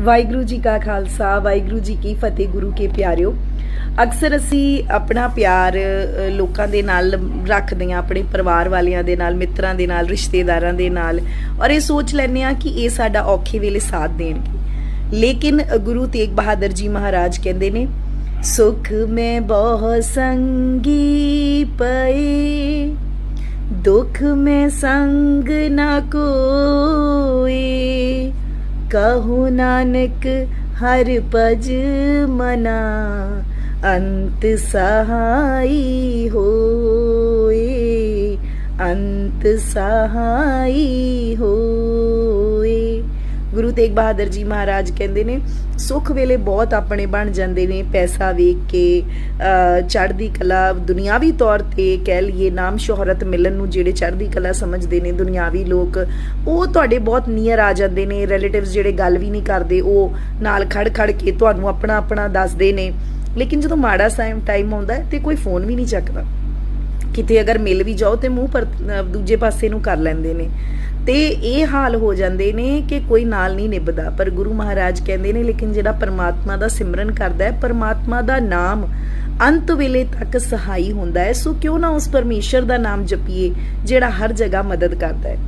ਵਾਹਿਗੁਰੂ ਜੀ ਕਾ ਖਾਲਸਾ, ਵਾਹਿਗੁਰੂ ਜੀ ਕੀ ਫਤਿਹ, ਗੁਰੂ ਕੇ ਪਿਆਰਿਓ। ਅਕਸਰ ਅਸੀਂ ਆਪਣਾ ਪਿਆਰ ਲੋਕਾਂ ਦੇ ਨਾਲ ਰੱਖਦੇ ਹਾਂ, ਆਪਣੇ ਪਰਿਵਾਰ ਵਾਲਿਆਂ ਦੇ ਨਾਲ, ਮਿੱਤਰਾਂ ਦੇ ਨਾਲ, ਰਿਸ਼ਤੇਦਾਰਾਂ ਦੇ ਨਾਲ ਔਰ ਇਹ ਸੋਚ ਲੈਂਦੇ ਹਾਂ ਕਿ ਇਹ ਸਾਡਾ ਔਖੇ ਵੇਲੇ ਸਾਥ ਦੇਣਗੇ। ਲੇਕਿਨ ਗੁਰੂ ਤੇਗ ਬਹਾਦਰ ਜੀ ਮਹਾਰਾਜ ਕਹਿੰਦੇ ਨੇ, ਸੁਖ ਮੈਂ ਬਹੁ ਸੰਗੀ ਪਏ, ਦੁਖ ਮੈਂ ਸੰਗ ਨਾ ਕੋਏ ਕਹੂ ਨਾਨਕ ਹਰ ਪਜ ਮਨਾ। ਅੰਤ ਸਹਾਈ ਹੋਏ ਅੰਤ ਸਹਾਈ ਹੋਏ। ਗੁਰੂ ਤੇਗ ਬਹਾਦਰ ਜੀ ਮਹਾਰਾਜ ਕਹਿੰਦੇ ਨੇ, ਸੁੱਖ ਵੇਲੇ ਬਹੁਤ ਆਪਣੇ ਬਣ ਜਾਂਦੇ ਨੇ, ਪੈਸਾ ਵੇਖ ਕੇ ਚੜ੍ਹਦੀ ਕਲਾ ਦੁਨਿਆਵੀ ਤੌਰ ਤੇ ਕਹਿ ਲਈਏ ਨਾਮ ਸ਼ੋਹਰਤ ਮਿਲਣ ਨੂੰ ਜਿਹੜੇ ਚੜ੍ਹਦੀ ਕਲਾ ਸਮਝਦੇ ਨੇ, ਦੁਨਿਆਵੀ ਲੋਕ, ਉਹ ਤੁਹਾਡੇ ਬਹੁਤ ਨੀਅਰ ਆ ਜਾਂਦੇ ਨੇ ਰਿਲੇਟਿਵਸ ਜਿਹੜੇ ਗੱਲ ਵੀ ਨਹੀਂ ਕਰਦੇ, ਉਹ ਨਾਲ ਖੜ ਖੜ ਕੇ ਤੁਹਾਨੂੰ ਆਪਣਾ ਆਪਣਾ ਦੱਸਦੇ ਨੇ। ਲੇਕਿਨ ਜਦੋਂ ਮਾੜਾ ਟਾਈਮ ਟਾਈਮ ਆਉਂਦਾ ਤੇ ਕੋਈ ਫੋਨ ਵੀ ਨਹੀਂ ਚੱਕਦਾ। ਕਿਤੇ ਅਗਰ ਮਿਲ ਵੀ ਜਾਓ ਤੇ ਮੂੰਹ ਪਰ ਦੂਜੇ ਪਾਸੇ ਨੂੰ ਕਰ ਲੈਂਦੇ ਨੇ। ਤੇ ਇਹ ਹਾਲ ਹੋ ਜਾਂਦੇ ਨੇ ਕਿ ਕੋਈ ਨਾਲ ਨਹੀਂ ਨਿਭਦਾ। ਪਰ ਗੁਰੂ ਮਹਾਰਾਜ ਕਹਿੰਦੇ ਨੇ, ਲੇਕਿਨ ਜਿਹੜਾ ਪਰਮਾਤਮਾ ਦਾ ਸਿਮਰਨ ਕਰਦਾ ਹੈ, ਪਰਮਾਤਮਾ ਦਾ ਨਾਮ ਅੰਤ ਵੇਲੇ ਤੱਕ ਸਹਾਈ ਹੁੰਦਾ ਹੈ। ਸੋ ਕਿਉਂ ਨਾ ਉਸ ਪਰਮੇਸ਼ਰ ਦਾ ਨਾਮ ਜਪੀਏ, ਜਿਹੜਾ ਹਰ ਜਗ੍ਹਾ ਮਦਦ ਕਰਦਾ ਹੈ।